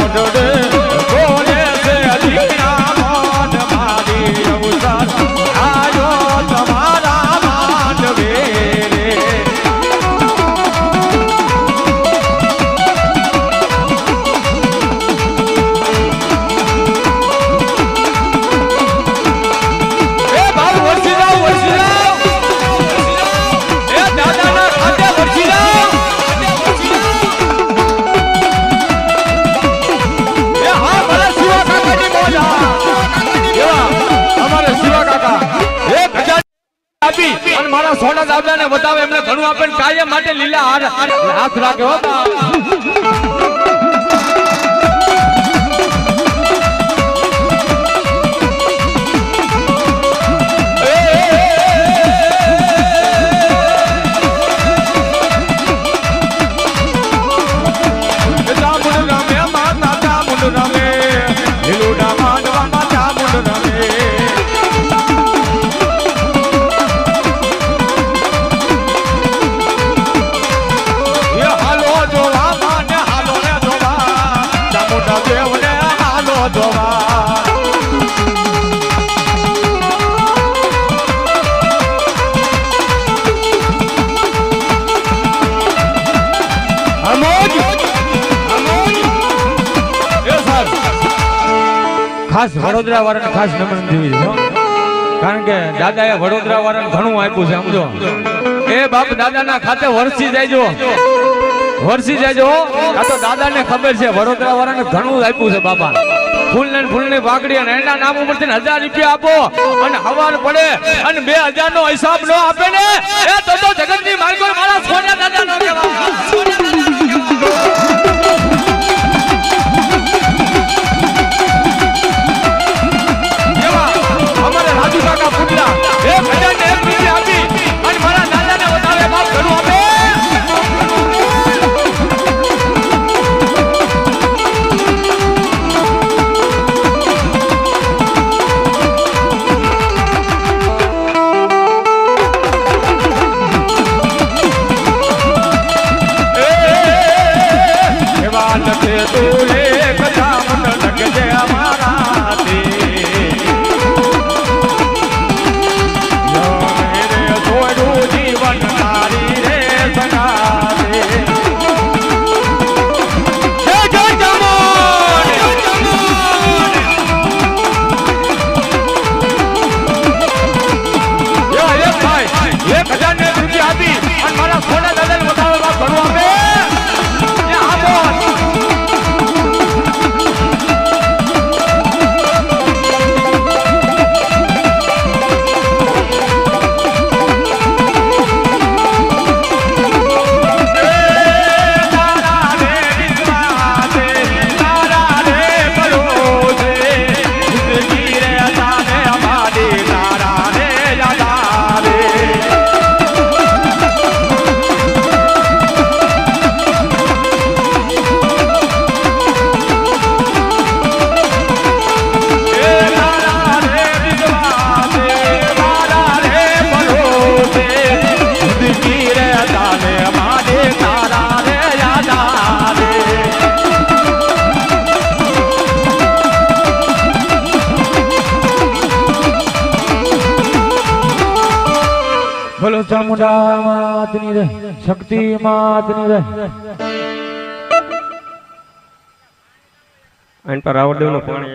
Don't do પણ કાર્ય માટે લીલા હાથ રાખ્યો વડોદરા વાળાને ખાસ નમન જોઈ કારણ કે દાદાએ વડોદરા વાળાને ઘણું આપ્યું છે, સમજો. એ બાપ દાદાના ખાતે વરસી જાયજો. વરસી જાયજો. આ તો દાદાને ખબર છે, વડોદરા વાળાને ઘણું આપ્યું છે, બાપા. ફૂલ ને ફૂલની વાકડી અને એના નામ ઉપર ઉપરથી હજાર રૂપિયા આપો અને હવાર પડે અને બે હજાર નો હિસાબ નો આપે ને, એ તો જગતની માર્ગો મારા સોના દાદા નો કહેવાય. ચામુંડા માતની રે શક્તિ માતની રે આન પર રાવણદેવ નો પાણી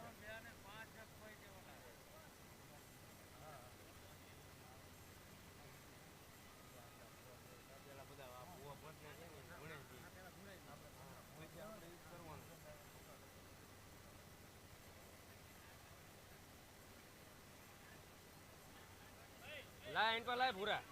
આન પર લાય ભૂરા.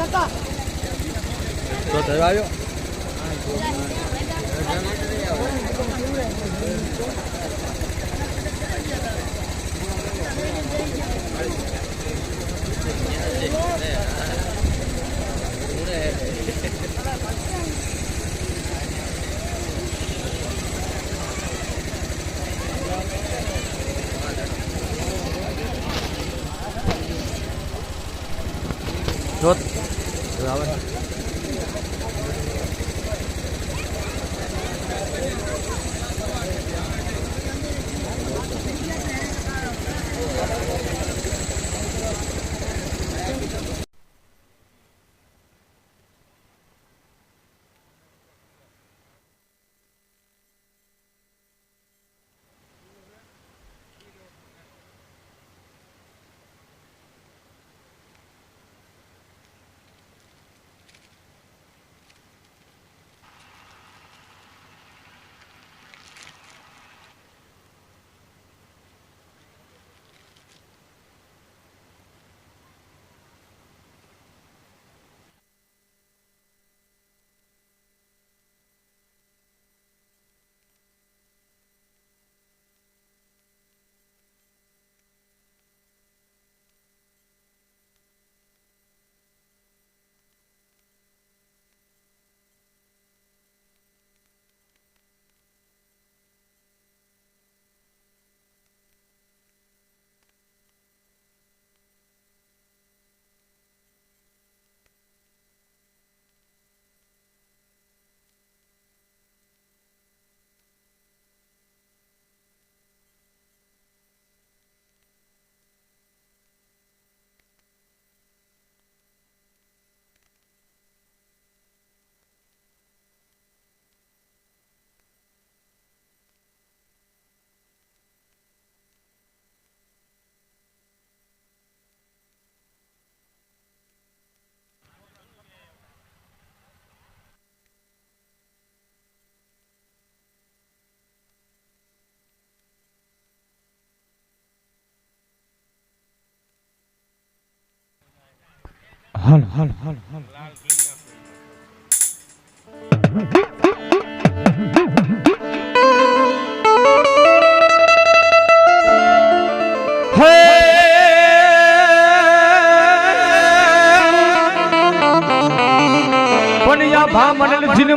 acá. ¿Lo te હાલ હાલ હાલ હાલ. પણ યા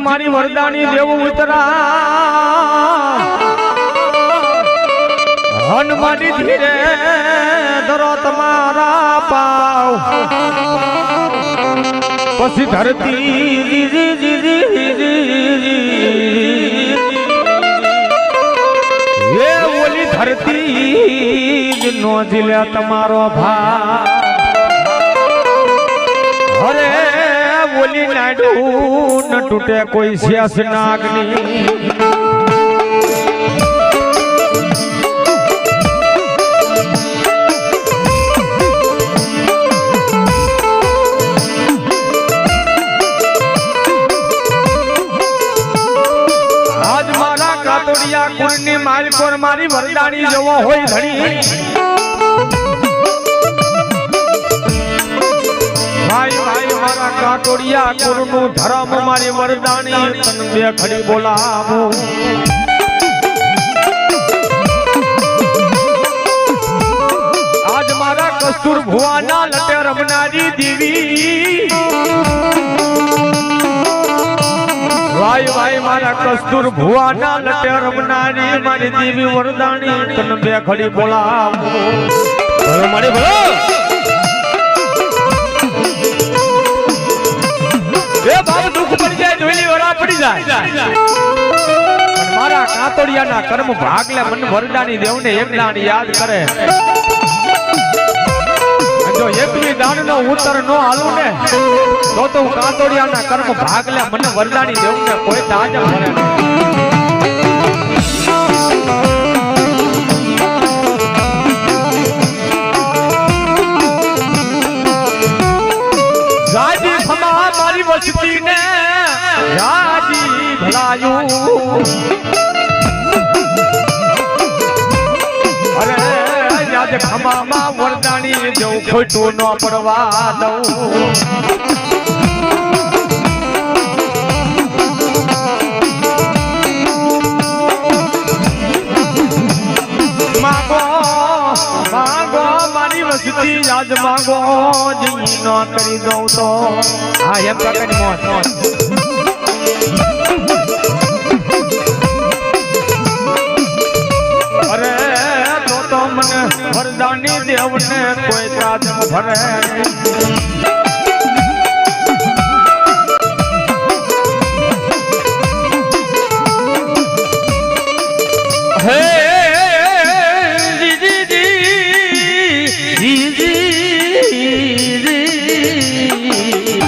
મારી વરદાની દેવ ઉતરા. હનુમાની ધીરે ધરો તમારા પાવ. પછી ધરતી. એ ઓલી ધરતી નોંધ લે તમારો ભા બોલી નાડું ન તૂટે કોઈ શ્યાસ નાગની કુળની માલકોર મારી વરદાની જવો હોય ધણી. ભાઈ ભાઈ, મારા કાટોડિયા કુળનું ધરમ મારી વરદાની તન બે ખડી બોલાવું. આજ મારા કસ્તુર ભુવાના લટે રમનારી દેવી. ભાઈ વાય મારા કસ્તુર ભુવાના લટે રમનારી મારી દેવી વરદાની તન બે ખડી બોલાવો. ભલો મારી ભલો. એ બાપ દુખ પડી જાય ધોઈલી વરા પડી જાય. મારા કાતોડિયાના કર્મ ભાગલે મન વરદાની દેવને એકલાની યાદ કરે. જો એકલી દાનનો ઉત્તર નો આલું ને, તો તો હું કાતોડિયાના કર્મ ભાગ લે મને વરદાની દેવને કોઈ તાજ ભરે. રાજી ખમા મારી વસતી ને રાજી ભલાયું યાદ ખમામાં વરદાણી જવું ખોટું ન પડવા દઉં. વસતી યાદ માગો જી ન કરી દઉં તો. હા, એમ કાકાની મોત મોત. વરદાની દેવને કોઈ ત્રાજ ભરે નહીં. હે જી જી જી જી જી જી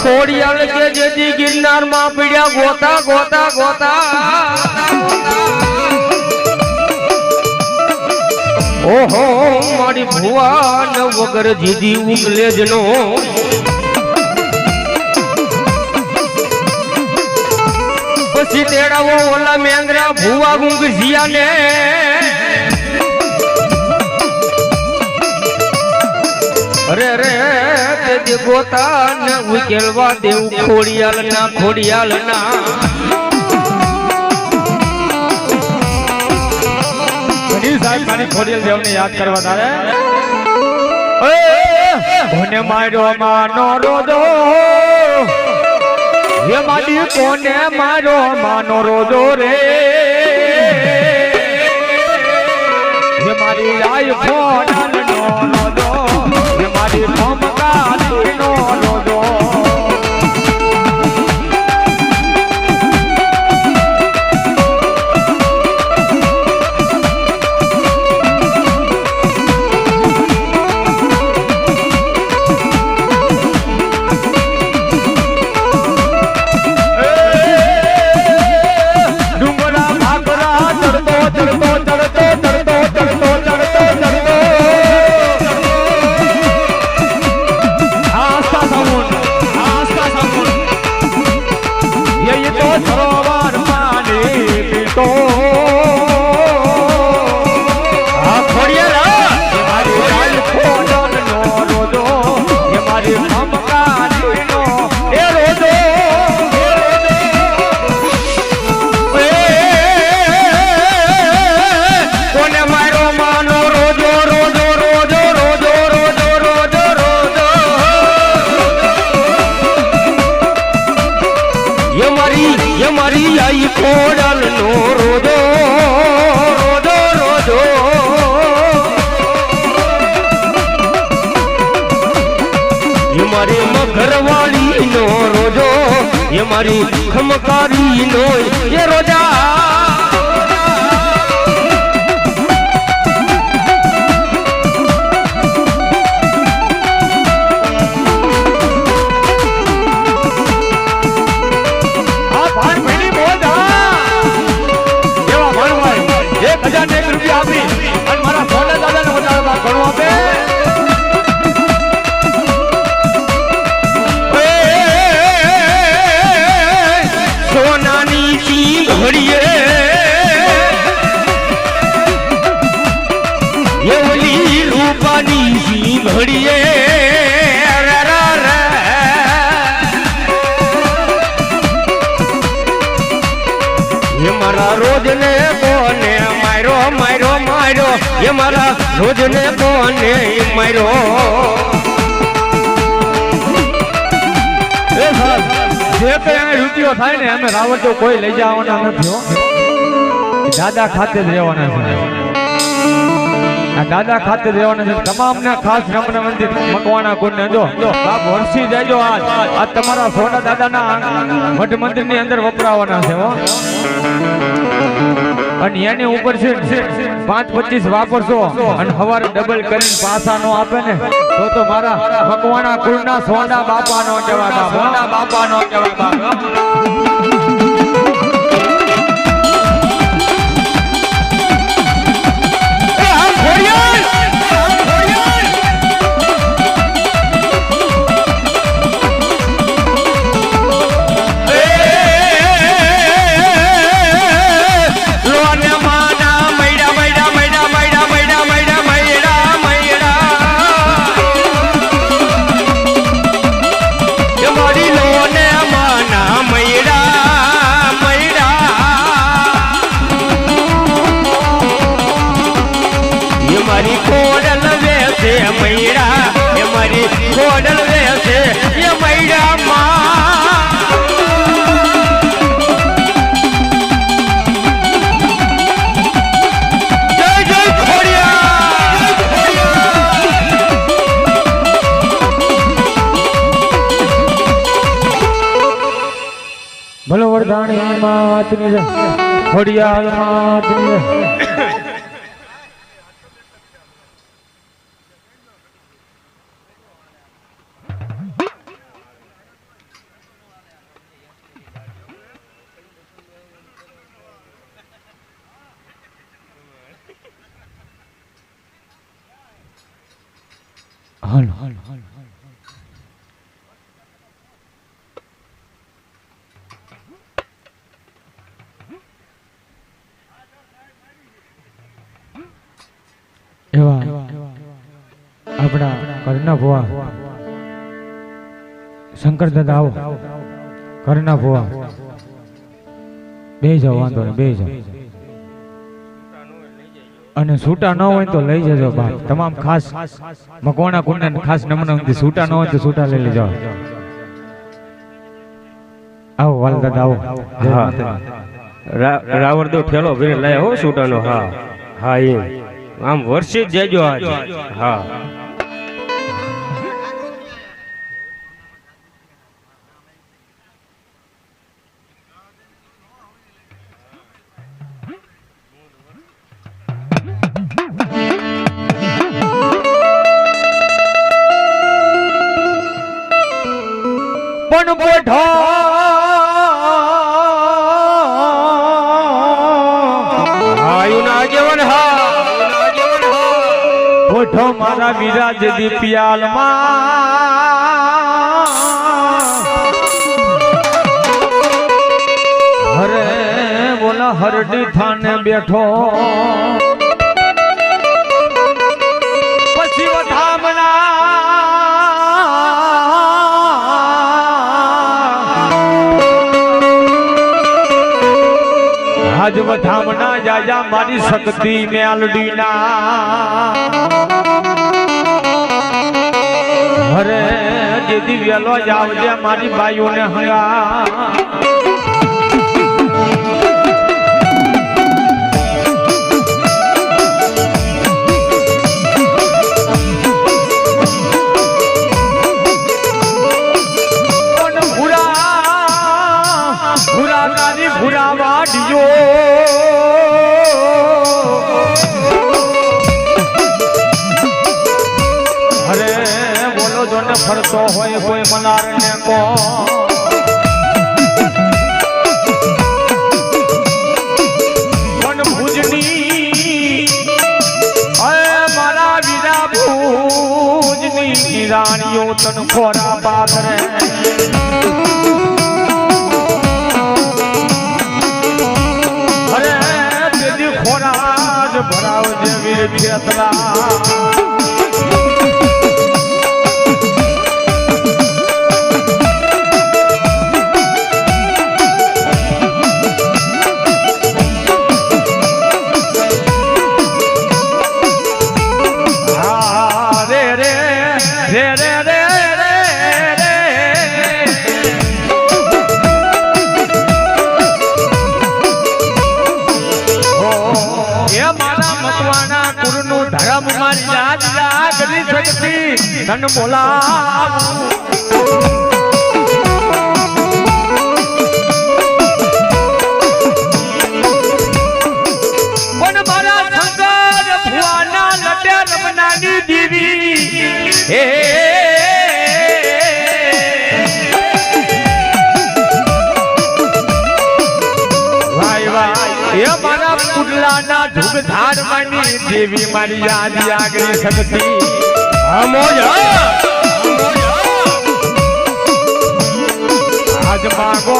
ખોડિયાલ કે જેથી ગિરનારમાં પીડ્યા ગોતા ગોતા ગોતા ઓહો, મારી ભુવાન વગર જીધી ઉગલે જનો પછી તેડાવો ઓલા મેંદ્રા ભુવા ગુંગ ને અરે રે તે ગોતા ને ઉકેલવા દેવું ખોડિયાલ ના ખોડિયાલ ના ઘણી સાહેબ મારી ખોડિયલ દેવને યાદ કરવા તારે કોને માર્યો માનો રોજો? હે માડી કોને મારો માનો રોજો રે? હે મારી આઈ ફોન નો રોજો. હે મારી મમતા નો રોજો મારી ખમકારી નો ઈ ઘડીએ એવલી રૂપાની ઈ ઘડીએ મારા રોજ ને કોને માર્યો માર્યો માર્યો એ મારા રોજ ને કોને માર્યો જે કઈ રૂપિયો થાય ને, અમે રાવણ કોઈ લઈ જવાના નથી દાદા ખાતે જ રહેવાના છે. દાદા ખાતે રહેવાના છે. તમામના ખાસ રમણ મંદિર મકવાના કુંડ જો બાપ વરસી જાયજો આ તમારા સોના દાદાના મઠ મંદિરની અંદર વપરાવાના છે અને એની ઉપર છે પાંચ પચીસ વાપરશો અને સવારે ડબલ કરીને પાસા નો આપે ને, તો તો મારા ભગવાના કુળના સોના બાપા નો જવાના બાપા નો સોંડા ગોડલ રહેશે એ મૈડામાં. ભલો વરદાણી માતની ખોડિયાલ માતની ભુવા. શંકર દાદા આવો. કરના ભુવા. બે જાઓ વાંધો નહીં બે જાઓ. અને છૂટા ન હોય તો લઈ જજો બાપ તમામ ખાસ મકવાણા કુંડા ખાસ નમન છૂટા ન હોય તો છૂટા લઈ લેજો. આવો વાલ દાદા આવો. હા. માતાજી. રા- રાવણ તો ઠેલો ભીને લાયા હો છૂટાનો હા હા એમ આમ વર્ષે જ જજો આજે. હા. આગેવાન હા પોઠો મારા વિરાજ દીપિયાલ હરે બોલા હરડી થાને બેઠો. ભજવ ધામના જાજા મારી શક્તિ મેલડીના હરે જે દિવ્યલો જાવજે મારી બાયુને હયા હોય કોઈ મનાર ને કો રાણીઓ તન ખોરા પાથરે. અરે તેજી ખોરા જ ભરાવ જેવી ખેતરા તન બોલાવું મારા પુડલાના ધૂગધાર માની દેવી મારી યાદ આગળ શક્તિ આજ માગો